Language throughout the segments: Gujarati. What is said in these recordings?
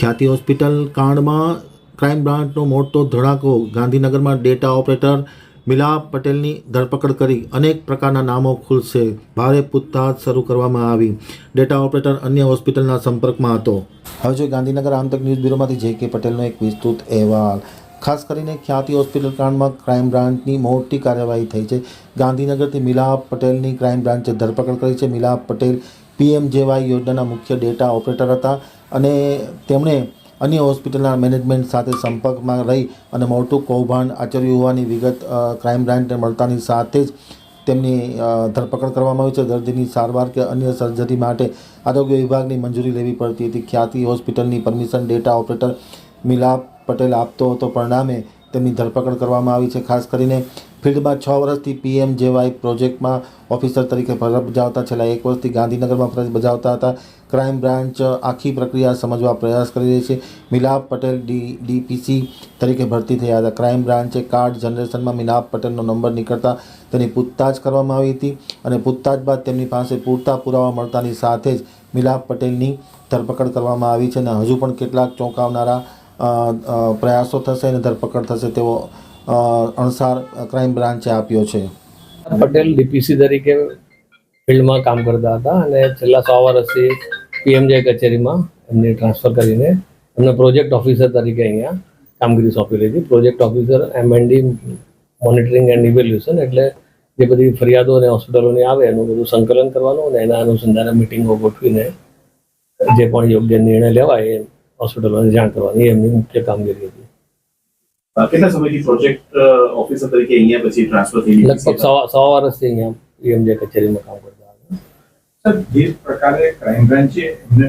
ખ્યાતિ હોસ્પિટલ કાંડમાં ક્રાઇમ બ્રાન્ચનો મોટો ધડાકો. ગાંધીનગરમાં ડેટા ઓપરેટર મિલાપ પટેલની ધરપકડ કરી. અનેક પ્રકારના નામો ખુલશે. ભારે પૂછતાછ શરૂ કરવામાં આવી. ડેટા ઓપરેટર અન્ય હોસ્પિટલના સંપર્કમાં હતો. હવે જો ગાંધીનગર આમતક ન્યૂઝ બ્યુરોમાંથી જે કે પટેલનો એક વિસ્તૃત અહેવાલ. ખાસ કરીને ખ્યાતિ હોસ્પિટલ કાંડમાં ક્રાઇમ બ્રાન્ચની મોટી કાર્યવાહી થઈ છે. ગાંધીનગરથી મિલાપ પટેલની ક્રાઇમ બ્રાન્ચે ધરપકડ કરી છે. મિલાપ પટેલ પીએમજેવાય યોજનાના મુખ્ય ડેટા ઓપરેટર હતા અને તેમણે અન્ય હોસ્પિટલના મેનેજમેન્ટ સાથે સંપર્કમાં રહી અને મોટું કૌભાંડ આચર્યું હોવાની વિગત ક્રાઇમ બ્રાન્ચને મળતાની સાથે જ તેમની ધરપકડ કરવામાં આવી છે. દર્દીની સારવાર કે અન્ય સર્જરી માટે આરોગ્ય વિભાગની મંજૂરી લેવી પડતી હતી. ખ્યાતિ હોસ્પિટલની permission data operator Milap Patel આપતો હતો. પરિણામે તેમની ધરપકડ કરવામાં આવી છે. ખાસ કરીને ફિલ્ડમાં છ વર્ષથી પીએમ જેવાય પ્રોજેક્ટમાં ઓફિસર તરીકે ફરજ બજાવતા છેલ્લા એક વર્ષથી ગાંધીનગરમાં ફરજ બજાવતા હતા. ક્રાઇમ બ્રાન્ચ આખી પ્રક્રિયા સમજવા પ્રયાસ કરી રહી છે. મિલાપ પટેલ ડી, ડીપીસી તરીકે ભરતી થયા હતા. ક્રાઇમ બ્રાન્ચે કાર્ડ જનરેશનમાં મિલાપ પટેલનો નંબર નીકળતા તેની પૂછતાછ કરવામાં આવી હતી અને પૂછતાછ બાદ તેમની પાસે પૂરતા પુરાવા મળતાની સાથે જ મિલાપ પટેલની ધરપકડ કરવામાં આવી છે અને હજુ પણ કેટલાક ચોંકાવનારા પ્રયાસો થશે અને ધરપકડ થશે તેવો અણસાર ક્રાઇમ બ્રાન્ચે આપ્યો છે. પટેલ ડીપીસી તરીકે ફિલ્ડમાં કામ કરતા હતા અને છેલ્લા સો વર્ષથી પીએમજે કચેરીમાં એમને ટ્રાન્સફર કરીને એમને પ્રોજેક્ટ ઓફિસર તરીકે અહીંયા કામગીરી સોંપી હતી. Project officer M N D monitoring and evaluation એટલે જે બધી ફરિયાદો અને હોસ્પિટલોની આવે એનું બધું સંકલન કરવાનું અને એના અનુસંધાને મિટિંગો ગોઠવીને જે પણ યોગ્ય નિર્ણય લેવાય એ હોસ્પિટલોને જાણ કરવાની એમની મુખ્ય કામગીરી હતી. કેટલા સમયથી પ્રોજેક્ટ ઓફિસર તરીકે અહીંયા પછી ટ્રાન્સફર થઈ લગભગ સવા વર્ષથી અહીંયા પીએમજે કચેરીમાં કામ કરતા હતા. સર જે પ્રકારે ક્રાઇમ બ્રાન્ચે એમને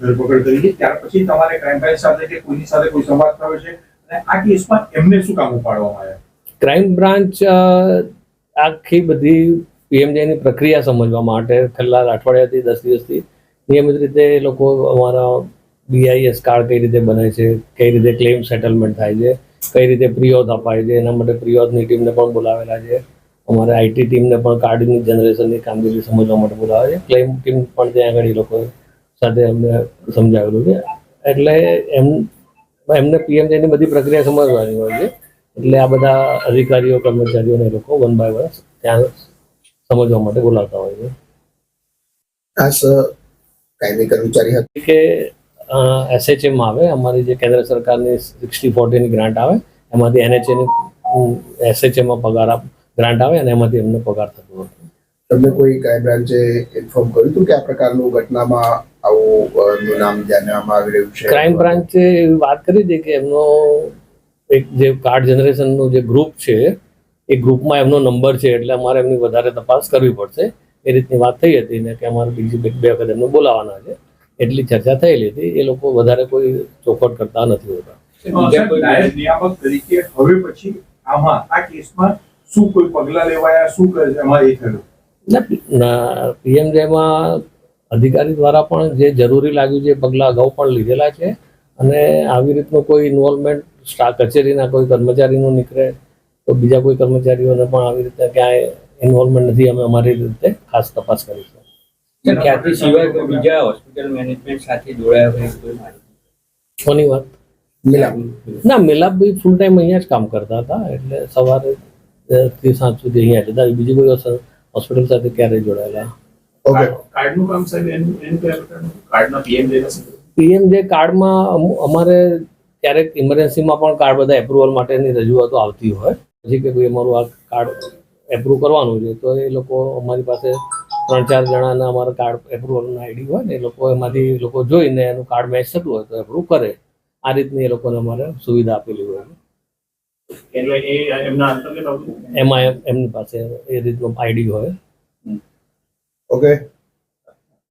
ધરપકડ કરી છે ત્યાર પછી તમારે ક્રાઇમ બ્રાન્ચ સાથે કે કોઈની સાથે કોઈ સંવાદ થયો છે? અને આ કેસમાં એમને શું કામ ઉપાડવામાં આવ્યા? ક્રાઇમ બ્રાન્ચ આખી બધી પીએમજેની પ્રક્રિયા સમજવા માટે છેલ્લા અઠવાડિયાથી દસ દિવસથી નિયમિત રીતે એ લોકો અમારા બીઆઈએસ કાર્ડ કઈ રીતે બને છે કઈ રીતે ક્લેમ સેટલમેન્ટ થાય છે કઈ રીતે પ્રિયોધ અપાય છે એના માટે પ્રિયોધની ટીમને પણ બોલાવેલા છે. અમારે આઈટી ટીમને પણ કાર્ડની જનરેશનની કામગીરી સમજવા માટે બોલાવે છે. ક્લેમ ટીમ પણ ત્યાં આગળ એ લોકો સાથે અમને સમજાવેલું છે. એટલે એમ એમને પીએમજેની બધી પ્રક્રિયા સમજવાની હોય છે. એટલે આ બધા અધિકારીઓ કર્મચારીઓને લોકો વન બાય વન ત્યાં સમજવા માટે બોલાવતા હોય છે. ખાસ કાયમી કર્મચારી હતા. કે એસએચએમ આવે અમારી જે કેન્દ્ર સરકારની સિક્સટી ફોર્ટીની ગ્રાન્ટ આવે એમાંથી એનએચએની એસએચએમમાં પગાર ગ્રાન્ટ આવે અને એમાંથી એમને પગાર થતો હતો તમને કોઈ ક્રાઇમ બ્રાન્ચે ઇન્ફોર્મ કર્યું હતું કે આ પ્રકારનું ઘટનામાં આવું નામ જાણવામાં આવી રહ્યું છે? ક્રાઇમ બ્રાન્ચે એવી વાત કરી હતી કે એમનો એક જે કાર્ડ જનરેશનનું જે ગ્રુપ છે એ ગ્રુપમાં એમનો નંબર છે એટલે અમારે એમની વધારે તપાસ કરવી પડશે. એ રીતની વાત થઈ હતી ને કે અમારે બીજી બે બે વખત એમને બોલાવવાના છે. એટલી ચર્ચા થયેલી હતી એ લોકો વધારે કોઈ ચોખવટ કરતા નથી હોતા. તરીકે હવે પછી આમાં આ કેસમાં શું કોઈ પગલા લેવાયા શું એમાં એ થયું? પીએમજેમાં અધિકારી દ્વારા પણ જે જરૂરી લાગ્યું છે એ પગલાં અગાઉ પણ લીધેલા છે અને આવી રીતનું કોઈ ઇન્વોલ્વમેન્ટ સ્ટા કચેરીના કોઈ કર્મચારીનું નીકળે તો બીજા કોઈ કર્મચારીઓને પણ આવી રીતે ક્યાંય ઇન્વોલ્વમેન્ટ નથી અમે અમારી રીતે ખાસ તપાસ કરીશું. સર ખ્યાતિ સિવાય કોઈ બીજા હોસ્પિટલ મેનેજમેન્ટ સાથે જોડાયા હોય કોઈ માહિતી? કોની વાત? મિલાપ ના મિલાપભાઈ ફૂલ ટાઈમ અહીંયા જ કામ કરતા હતા એટલે સવારે અ, થી સાંજ સુધી અહીંયા જ હતા. બીજી કોઈ હોસ્પિટલ સાથે ક્યારેય જોડાયેલા ઓકે કાર્ડનું કામ સાહેબ એનું એનું કયા પ્રકારનું? કાર્ડના પીએમ જેના પીએમ જે કાર્ડમાં અમુ- અમારે ક્યારેક ઇમરજન્સીમાં પણ કાર્ડ બધા એપ્રુવલ માટેની રજૂઆતો આવતી હોય. પછી કે ભાઈ અમારું આ કાર્ડ એપ્રુવ કરવાનું છે તો એ લોકો અમારી પાસે ત્રણ ચાર જણાના અમારા કાર્ડ એપ્રુવલના આઈડી હોય ને એ લોકો એમાંથી લોકો જોઈને એનું કાર્ડ મેચ થતું હોય તો એપ્રુવ કરે. આ રીતની એ લોકોને અમારે સુવિધા આપેલી હોય એટલે એ એમના એમાં એમ- એમની પાસે એ રીતનું આઈડી હોય. ઓકે